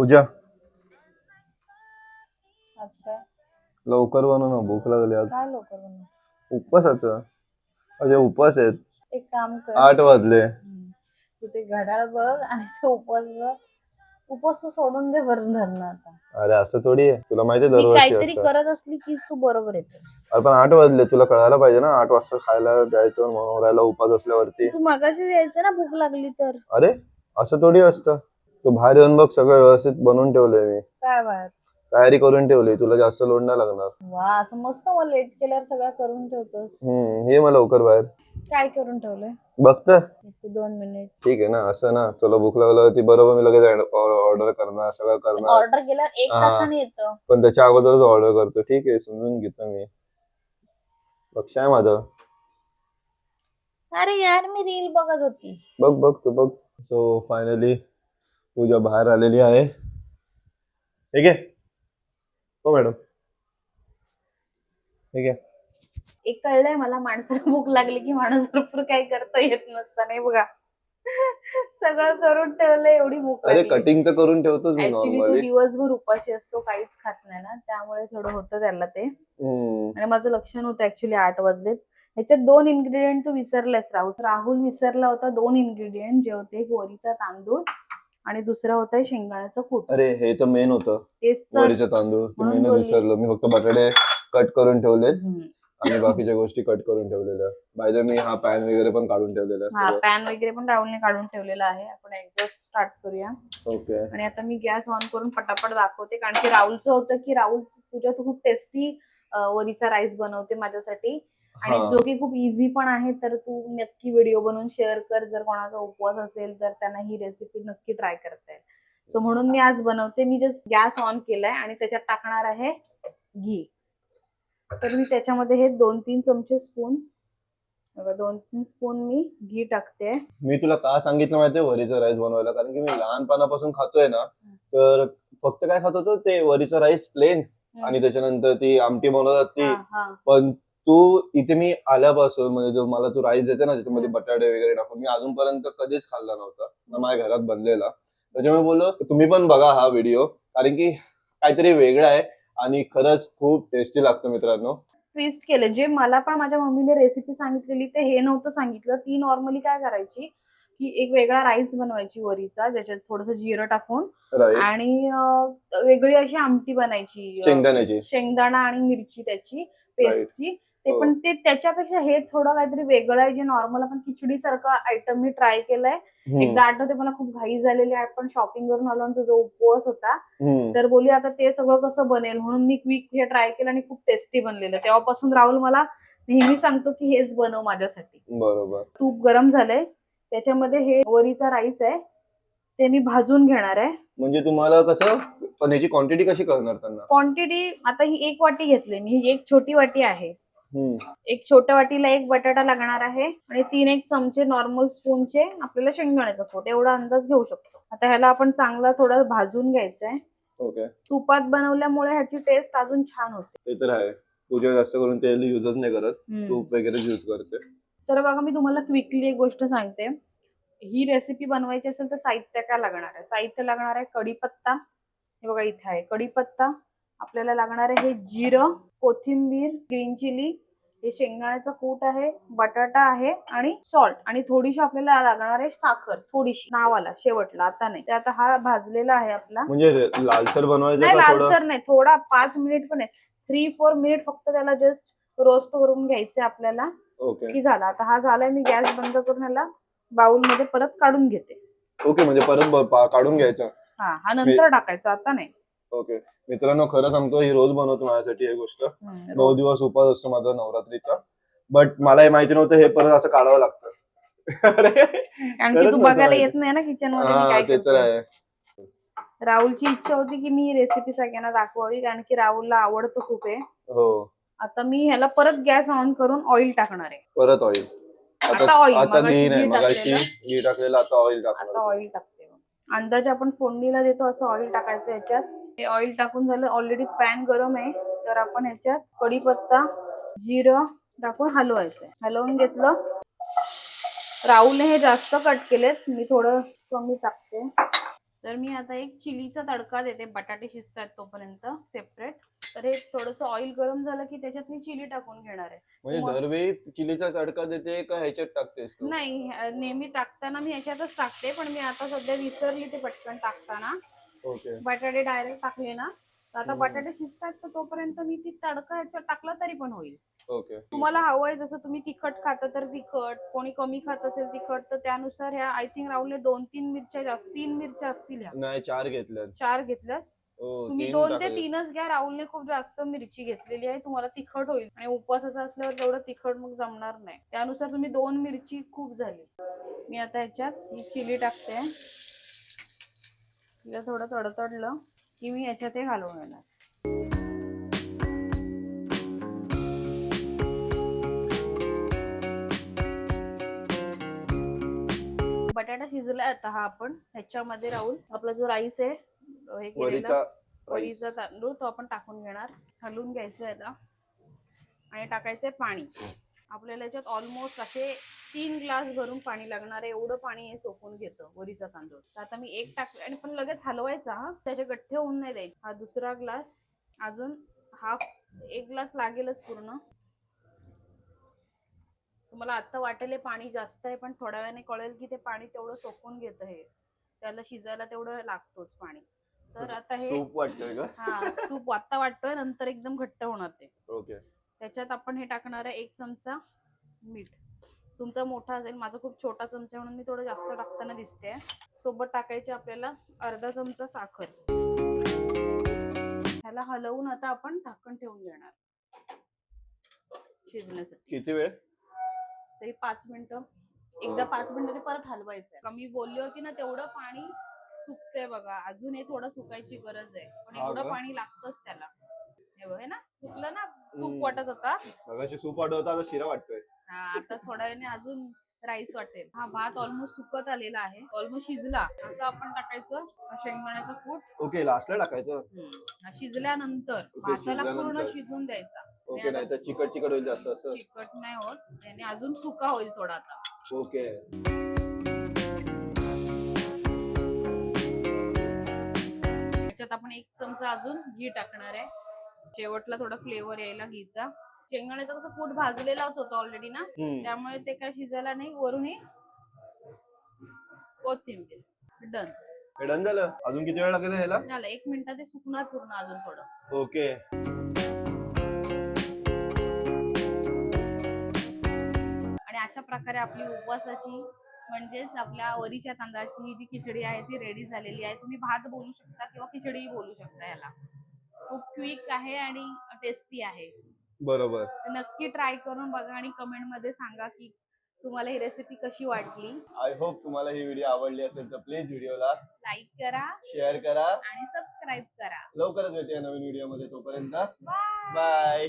पूजा. अच्छा. लवकर बनव ना भूक लागली आज. काय लवकर बनव? उपवासाचं. अरे उपवास आहेत. एक काम कर. आठ वाजले. तू ते घड्याळ बघ आणि ते उपवास बघ. उपवास तू सोडून दे बरं धरणं आता. अरे असं थोडी आहे. तुला माहिती आहे मी दरवर्षी काहीतरी असतं. करत असली कीच तू बरोबर येतोस. अरे पण आठ वाजले. तुला कळायला पाहिजे ना आठ वाजता खायला द्यायचं म्हणून राहायला उपास असल्यावरती. तू मगाशी यायचं ना भूक लागली तर. अरे असं थोडी असतं. तू बाहेर येऊन बघ सगळं व्यवस्थित बनवून ठेवलंय मी. काय बाहेर? तयारी करून ठेवली तुला जास्त लोड नाही लागणार. वा असं मस्त मग लेट केल्यावर सगळं करून ठेवतोस. हम्म ये मला लवकर बाहेर. काय करून ठेवलंय? बघतं. एक दोन मिनिट ठीक आहे ना असं ना तुला भूक लागल्यावरती बरोबर मी लगेच ऑर्डर करणार सगळं करणार. ऑर्डर केल्यावर एक हा. तासाने येतं. पण त्याच्या अगोदरच ऑर्डर करतो. ठीक आहे समजून घेतो मी. लक्ष आहे माझं. अरे यार मी रील बघत होती. बघ बघ तू बघ. सो फायनली पूजा बाहेर आलेली आहे. ठीक आहे? हो मॅडम. ठीक आहे. एक कळलंय मला माणसाला भूक लागली की माणूस भरपूर काही करता येत नसतं नाही बघा. सगळं करून ठेवलंय एवढी भूक अरे लागली. कटिंग तर करून ठेवतोच मी तो नॉर्मली दिवसभर उपाशी असतो काहीच खात नाही ना. त्यामुळे थोडं होतं त्याला ते. आणि माझं लक्ष नव्हतं ऍक्च्युली आठ वाजलेत. ह्याच्यात दोन इन्ग्रेडियंट तू विसरलेस राहुल. राहुल विसरला होता दोन इन्ग्रेडियंट जे होते वरीचा तांदूळ आणि दुसरा होता शेंगदाण्याचं कूट. अरे हे तर मेन होतं. तेच तर. वरीचे तांदूळ. ते म्हणून मेन बोलली. विसरलो मी फक्त बटाटे कट करून ठेवले हम्म. आणि बाकीच्या गोष्टी कट करून ठेवलेल्या. बाय मी हा पॅन वगैरे पण काढून ठेवलेला हा पॅन वगैरे पण राहुलने काढून ठेवलेला आहे. आपण एक्झॉस्ट स्टार्ट करूया. ओके आणि आता मी गॅस ऑन करून पटापट दाखवते. कारण की राहुलचं होतं की राहुल तुझ्या तू खूप टेस्टी वरीचा राईस बनवते माझ्यासाठी. आणि. जो की खूप इझी पण आहे तर तू नक्की व्हिडिओ बनवून शेअर कर. जर कोणाचा उपवास असेल तर त्यांना ही रेसिपी नक्की ट्राय करता येईल. सो म्हणून मी आज बनवते. मी जस्ट गॅस ऑन केलाय आणि त्याच्यात टाकणार आहे घी. तर मी त्याच्यामध्ये हे दोन तीन चमचे स्पून दोन तीन स्पून मी घी टाकते. मी तुला का सांगितलं माहितीये? वरीचा राईस बनवायला. कारण की मी लहानपणापासून खातोय ना तर फक्त काय खात होतो ते वरीचा राईस प्लेन आणि त्याच्यानंतर ती आमटी बनवतात ती. पण तू इथे मी आल्यापासून म्हणजे जो मला तू राईस येते ना त्याच्यामध्ये. बटाटे वगैरे टाकून मी अजूनपर्यंत कधीच खाल्ला नव्हता. ना माझ्या घरात बनलेला. त्याच्यामुळे बोललो तुम्ही पण बघा हा व्हिडिओ कारण की काहीतरी वेगळं आहे आणि खरंच खूप टेस्टी लागतो मित्रांनो. ट्विस्ट केलं. जे मला पण माझ्या मम्मीने रेसिपी सांगितलेली ते हे नव्हतं सांगितलं. ती नॉर्मली काय करायची की एक वेगळा राईस बनवायची वरीचा ज्याच्यात थोडस जिरं टाकून आणि वेगळी अशी आमटी बनायची शेंगदाण्याची. शेंगदाणा आणि मिरची त्याची. पेस्टची ते हो. पण ते त्याच्यापेक्षा हे थोडं काहीतरी वेगळं आहे जे नॉर्मल आपण खिचडी सारखं आयटम मी ट्राय केलंय. हम्म, एकदा आठवते मला खूप घाई झालेली आहे. आपण शॉपिंग करून आलो आणि तुझा उपवास होता. तर बोली आता ते सगळं कसं बनेल? म्हणून मी क्विक हे ट्राय केलं आणि खूप टेस्टी बनलेलं. तेव्हापासून राहुल मला नेहमी सांगतो की हेच बनव माझ्यासाठी. बरोबर. तूप गरम झालंय त्याच्यामध्ये हे वरीचा राईस आहे ते मी भाजून घेणार आहे. म्हणजे तुम्हाला कसं पण याची क्वांटिटी कशी करणार त्यांना? क्वांटिटी आता ही एक वाटी घेतली मी ही एक छोटी वाटी आहे. एक छोट्या वाटीला एक बटाटा लागणार आहे आणि तीन एक चमचे नॉर्मल स्पूनचे आपल्याला शेंगदाण्याचा पोट एवढा अंदाज घेऊ शकतो. आता ह्याला आपण चांगला थोडा भाजून घ्यायचंय. ओके. तुपात बनवल्यामुळे ह्याची टेस्ट अजून छान होते. ते तर आहे. पूजा जास्त करून तेल युजच नाही करत. तूप वगैरे यूज करते. तर बघा मी तुम्हाला क्विकली एक गोष्ट सांगते. ही रेसिपी बनवायची असेल तर साहित्य काय लागणार आहे. साहित्य लागणार आहे कढीपत्ता. हे बघा इथे आहे. कढीपत्ता. आपल्याला लागणार आहे हे जिरं. कोथिंबीर ग्रीन चिली हे शेंगदाण्याचं कूट आहे बटाटा आहे आणि सॉल्ट आणि थोडीशी आपल्याला लागणार आहे साखर थोडीशी. नावाला शेवटला आता नाही. ते आता हा भाजलेला आहे आपला. म्हणजे लालसर बनवायचं नाही थोडं? लालसर नाही थोडा पाच मिनिट पण आहे. थ्री फोर मिनिट फक्त त्याला जस्ट रोस्ट करून घ्यायचे आपल्याला. ओके की झाला. आता हा झालाय मी गॅस बंद करून ह्याला बाउलमध्ये परत काढून घेते. ओके म्हणजे परत ब- पा- काढून घ्यायचं. हा हा नंतर टाकायचा आता नाही. ओके. मित्रांनो खरं सांगतो ही रोज बनवतो माझ्यासाठी ही गोष्ट. नऊ. दिवस उपास असतो माझा नवरात्रीचा. बट मला हे माहिती नव्हतं हे परत असं काढावं लागतं. कारण की खरंच तू नव्हतं बघायला माहिती. येत नाही ना किचनमध्ये मी हा काय ते तर करते. आहे. राहुलची इच्छा होती की मी ही रेसिपी सगळ्यांना दाखवावी कारण की राहुलला आवडतं खूप आहे हो. आता मी ह्याला परत गॅस ऑन करून ऑइल टाकणार आहे. परत ऑइल आता oil, आता घी नाही घी मगाशी टाकलेलं. घी टाकलेलं आता ऑइल आता टाकणार ऑइल टाकते. अंदाज आपण फोडणीला देतो असं ऑइल टाकायचं याच्यात. हे ऑइल टाकून झालं ऑलरेडी पॅन गरम आहे. तर आपण ह्याच्यात कढीपत्ता जिरं टाकून हलवायचं हलवून घेतलं. राहुलने हे जास्त कट केलेत. मी थोडं कमी टाकते. तर मी आता एक चिलीचा तडका देते बटाटे शिजतात तोपर्यंत सेपरेट तर हे थोडस ऑइल गरम झालं की त्याच्यात मी चिली टाकून घेणार आहे. म्हणजे दरवेळी चिलीचा तडका देते का ह्याच्यात टाकतेस तू? नाही नेहमी टाकताना मी याच्यातच टाकते पण मी आता सध्या विसरली ते पटकन टाकताना. बटाटे डायरेक्ट टाकले ना. आता. बटाटे शिजतात तर तोपर्यंत मी ती तडका ह्याच्यात टाकला तरी पण होईल. ओके. तुम्हाला हवंय जसं तुम्ही तिखट खाता तर तिखट कोणी कमी खात असेल तिखट तर त्यानुसार ह्या आय थिंक राहुलने दोन तीन मिरच्या जास्त तीन मिरच्या असतील ह्या. नाही चार घेतल्यात. चार घेतल्यास? हो तुम्ही तीन दोन ते. तीनच घ्या राहुलने खूप जास्त मिरची घेतलेली आहे तुम्हाला तिखट होईल. आणि उपवासाचं असल्यावर तेवढं तिखट मग जमणार नाही. त्यानुसार तुम्ही दोन मिरची खूप झाली. मी आता ह्याच्यात ही चिली टाकते. तिला थोडं तडतडलं की मी ह्याच्यात हे घालून येणार. बटाटा शिजलाय आता हा आपण. ह्याच्यामध्ये राहून आपला जो राईस आहे हे केलेला वरीचा तांदूळ तो आपण टाकून घेणार. हलवून घ्यायचं आता. आणि टाकायचंय पाणी. आपल्याला याच्यात ऑलमोस्ट असे तीन ग्लास भरून पाणी लागणार आहे. एवढं पाणी हे सोकून घेतं वरीचा तांदूळ. तर आता मी एक टाकलं आणि पण लगेच हलवायचा हा. त्याचे गठ्ठे होऊन नाही द्यायचे. हा दुसरा ग्लास. अजून हाफ एक ग्लास लागेलच पूर्ण. तुम्हाला आता वाटेल हे पाणी जास्त आहे पण थोड्या वेळाने कळेल की ते पाणी तेवढं सोकून घेतं हे. त्याला शिजायला तेवढं लागतोच पाणी. तर आता हे सूप वाटतोय का? हा सूप आत्ता वाटतोय नंतर एकदम घट्ट होणार ते. ओके. त्याच्यात आपण हे टाकणार आहे एक चमचा मीठ. तुमचा मोठा असेल माझा खूप छोटा चमचा आहे म्हणून मी थोडं जास्त टाकताना दिसते सोबत टाकायचे आपल्याला अर्धा चमचा साखर. ह्याला हलवून आता आपण झाकण ठेवून देणार. शिजण्यासाठी. किती वेळ? तरी पाच मिनिटं एकदा पाच मिनिटं ते परत हलवायचंय. कमी बोलली होती ना तेवढं पाणी सुकतंय बघा. अजून हे थोडं सुकायची गरज आहे. पण हा एवढं का? पाणी लागतंच त्याला. हे बघ, हे ना सुकलं ना सूप हम्म. वाटत होता. मगाशी सूप वाटवता आता शिरा वाटतोय. हा आता थोड्या वेळाने अजून राईस वाटेल. हा भात ऑलमोस्ट सुकत आलेला आहे. ऑलमोस्ट शिजला. आता आपण टाकायचं शेंगदाण्याचं कूट. ओके लास्टला टाकायचं. हा शिजल्यानंतर. भाताला पूर्ण शिजल्यानंतर. शिजून द्यायचा. ओके नाही तर चिकट चिकट होईल जास्त असं? चिकट नाही होत. त्याने अजून सुका होईल थोडा आता. ओके. त्याच्यात आपण एक चमचा अजून घी टाकणार आहे. शेवटला थोडा फ्लेवर यायला घीचा. शेंगदाण्याचं कसं पूट भाजलेलाच होतं ऑलरेडी ना? हम्म. त्यामुळे ते काय शिजायला नाही वरूनही कोथिंबीर. डन हे डन झालं? अजून किती वेळ लागेल ह्याला? झालं एक मिनिटात ते सुकणार पूर्ण अजून थोडं. ओके. अशा प्रकारे आपली उपवासाची म्हणजेच आपल्या वरीच्या तांदळाची ही जी खिचडी आहे ती रेडी झालेली आहे. तुम्ही भात बोलू शकता किंवा खिचडीही बोलू शकता याला. खूप क्विक आहे आणि टेस्टी आहे. बरोबर. नक्की ट्राय करून बघा आणि कमेंटमध्ये सांगा की तुम्हाला ही रेसिपी कशी वाटली. आय होप तुम्हाला ही व्हिडिओ आवडली असेल तर प्लीज व्हिडिओला लाईक करा शेअर करा. आणि सबस्क्राईब करा. लवकरच भेटूया नवीन व्हिडिओमध्ये तोपर्यंत. Bye bye